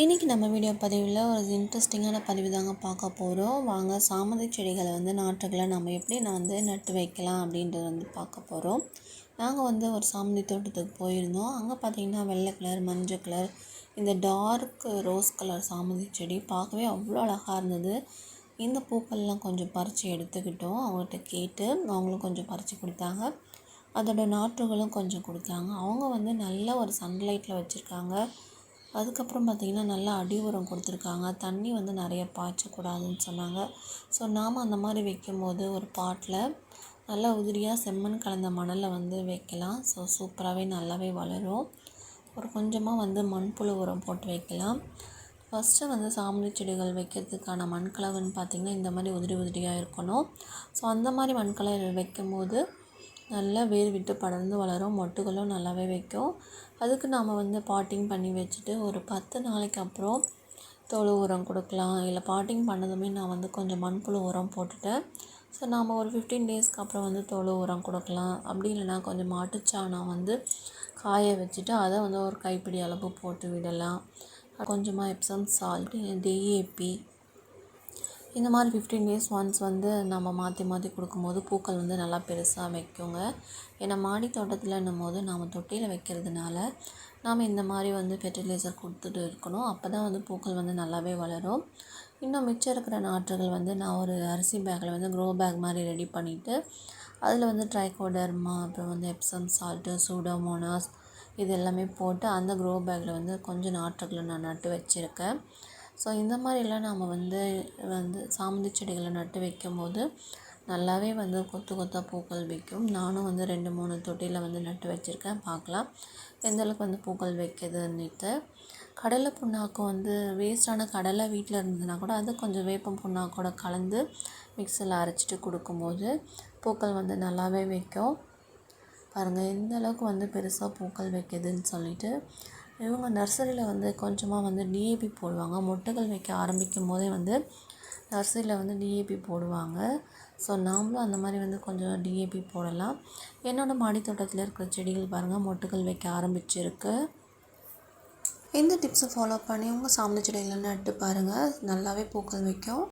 இன்றைக்கி நம்ம வீடியோ பதிவில் ஒரு இன்ட்ரெஸ்டிங்கான பதிவு தாங்க பார்க்க போகிறோம் வாங்க சாமந்தி செடிகளை வந்து நாற்றுகளை நம்ம எப்படி நான் வந்து நட்டு வைக்கலாம் அப்படின்றது வந்து பார்க்க போகிறோம் நாங்கள் வந்து ஒரு சாமந்தி தோட்டத்துக்கு போயிருந்தோம். அங்கே பார்த்திங்கன்னா வெள்ளை கலர் மஞ்சள் கலர் இந்த டார்க் ரோஸ் கலர் சாமந்தி செடி பார்க்கவே அவ்வளோ அழகாக இருந்தது. இந்த பூக்கள்லாம் கொஞ்சம் பறித்து எடுத்துக்கிட்டோம். அவங்ககிட்ட கேட்டு அவங்களும் கொஞ்சம் பறித்து கொடுத்தாங்க. அதோடய நாற்றுகளும் கொஞ்சம் கொடுத்தாங்க. அவங்க வந்து நல்ல ஒரு சன்லைட்டில் வச்சுருக்காங்க. அதுக்கப்புறம் பார்த்திங்கன்னா நல்லா அடி உரம் கொடுத்துருக்காங்க. தண்ணி வந்து நிறைய பாய்ச்சக்கூடாதுன்னு சொன்னாங்க. ஸோ நாம் அந்த மாதிரி வைக்கும்போது ஒரு பாட்டில் நல்லா உதிரியாக செம்மண் கலந்த மணலை வந்து வைக்கலாம். ஸோ சூப்பராகவே நல்லாவே வளரும். ஒரு கொஞ்சமாக வந்து மண்புழு உரம் போட்டு வைக்கலாம். ஃபஸ்ட்டு வந்து சாமந்தி செடிகள் வைக்கிறதுக்கான மண்கலவுன்னு பார்த்திங்கன்னா இந்த மாதிரி உதிரி உதிரியாக இருக்கணும். ஸோ அந்த மாதிரி மண்கலவை வைக்கும்போது நல்லா வேர் விட்டு படர்ந்து வளரும் மொட்டுகளும் நல்லாவே வைக்கும். அதுக்கு நாம் வந்து பாட்டிங் பண்ணி வச்சுட்டு ஒரு பத்து நாளைக்கு அப்புறம் தொழு உரம் கொடுக்கலாம். இல்லை பாட்டிங் பண்ணதுமே நான் வந்து கொஞ்சம் மண்புழு உரம் போட்டுட்டேன் ஸோ நாம் ஒரு ஃபிஃப்டீன் டேஸ்க்கு அப்புறம் வந்து தொழு உரம் கொடுக்கலாம். அப்படி இல்லைனா கொஞ்சம் மாட்டுச்சாணம் வந்து காய வச்சுட்டு அதை வந்து ஒரு கைப்பிடி அளவு போட்டு விடலாம். கொஞ்சமாக எப்சம் சால்ட்டு டிஏபி இந்த மாதிரி ஃபிஃப்டீன் டேஸ் ஒன்ஸ் வந்து நம்ம மாற்றி மாற்றி கொடுக்கும்போது பூக்கள் வந்து நல்லா பெருசாக வைக்குங்க. ஏன்னா மாடி தோட்டத்தில்ன்னும் போது நாம் தொட்டியில் வைக்கிறதுனால நாம் இந்த மாதிரி வந்து ஃபெர்டிலைசர் கொடுத்துட்டு இருக்கணும். அப்போ தான் வந்து பூக்கள் வந்து நல்லாவே வளரும். இன்னும் மிச்சம் இருக்கிற நாற்றுகள் வந்து நான் ஒரு அரிசி பேக்கில் வந்து க்ரோ பேக் மாதிரி ரெடி பண்ணிவிட்டு அதில் வந்து ட்ரைகோடர்மா அப்புறம் வந்து எப்சம் சால்ட்டு சூடோமோனாஸ் இது எல்லாமே போட்டு அந்த க்ரோ பேக்கில் வந்து கொஞ்சம் நாற்றுகளை நான் நட்டு வச்சுருக்கேன். ஸோ இந்த மாதிரிலாம் நாம் வந்து வந்து சாமந்தி செடிகளை நட்டு வைக்கும்போது நல்லாவே வந்து கொத்து கொத்தாக பூக்கள் வைக்கும் நானும் வந்து ரெண்டு மூணு தொட்டியில் வந்து நட்டு வச்சுருக்கேன். பார்க்கலாம். எந்தளவுக்கு வந்து பூக்கள் வைக்கிதுன்னுட்டு. கடலை புண்ணாக்கு வந்து வேஸ்ட்டான கடலை வீட்டில் இருந்ததுன்னா கூட அது கொஞ்சம் வேப்பம் புண்ணாக்கோட கலந்து மிக்சியில் அரைச்சிட்டு கொடுக்கும்போது பூக்கள் வந்து நல்லாவே வைக்கும் பாருங்கள் எந்த அளவுக்கு வந்து பெருசாக பூக்கள் வைக்கிதுன்னு சொல்லிட்டு இவங்க நர்சரியில் வந்து கொஞ்சமாக வந்து டிஏபி போடுவாங்க. மொட்டுகள் வைக்க ஆரம்பிக்கும் போதே வந்து நர்சரியில் வந்து டிஏபி போடுவாங்க. ஸோ நாமளும் அந்த மாதிரி வந்து கொஞ்சம் டிஏபி போடலாம். என்னோடய மாடித்தோட்டத்தில் இருக்கிற செடிகள் பாருங்கள் மொட்டுகள் வைக்க ஆரம்பிச்சிருக்கு. இந்த டிப்ஸை ஃபாலோ பண்ணி உங்கள் சாமந்தி செடிகளை நட்டு பாருங்கள் நல்லாவே பூக்கள் வைக்கும்.